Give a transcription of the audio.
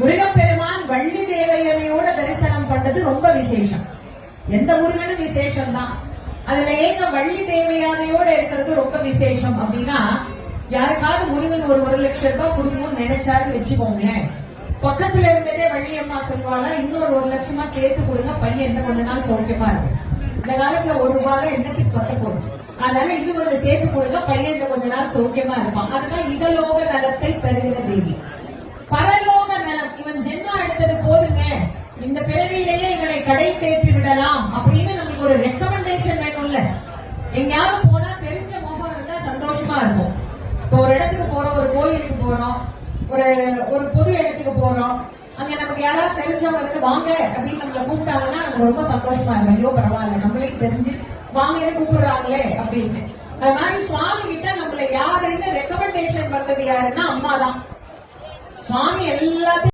முருகப்பெருமான் வள்ளி தேவையனையோட தரிசனம் பண்றது ரொம்ப விசேஷம். எந்த முருகனும் விசேஷம் தான் அதுல ஏங்க வள்ளி தேவையானையோட இருக்கிறது ரொம்ப விசேஷம் அப்படின்னா யாருக்காவது முருகன் ஒரு ஒரு லட்சம் ரூபாய் கொடுக்கணும்னு நினைச்சாரு வச்சுக்கோங்களேன். பக்கத்துல இருந்துட்டே வள்ளியம்மா சொல்வாளா இன்னொரு ஒரு லட்சமா சேர்த்து கொடுங்க பையன் என்ன கொஞ்ச நாள் சௌக்கியமா இருக்கு. இந்த காலத்துல ஒரு ரூபாய் என்னத்துக்கு பத்த போகுது அதனால இன்னும் கொஞ்சம் சேர்த்து கொடுங்க பையன் இன்னும் கொஞ்ச நாள் சௌக்கியமா இருப்பான். அதுதான் இதலோக நலத்தை தருகிற தேவி. ரெக்கமெண்டேஷன் எங்கேயாவது போனா தெரிஞ்ச முகம் இருந்தா சந்தோஷமா இருக்கும். இப்போ ஒரு இடத்துக்கு போறோம் ஒரு கோயிலுக்கு போறோம் ஒரு ஒரு பொது இடத்துக்கு போறோம். அங்க நமக்கு யாராவது தெரிஞ்சவங்க இருந்து வாங்க அப்படின்னு நம்மள கூப்பிட்டாங்கன்னா நமக்கு ரொம்ப சந்தோஷமா இருக்கும். ஐயோ பரவாயில்ல நம்மளே தெரிஞ்சு வாங்கன்னு கூப்பிடுறாங்களே அப்படின்னு. அது மாதிரி சுவாமி கிட்ட நம்மள யாருன்னு ரெக்கமெண்டேஷன் பண்றது யாருன்னா அம்மா தான் சுவாமி எல்லாத்தையும்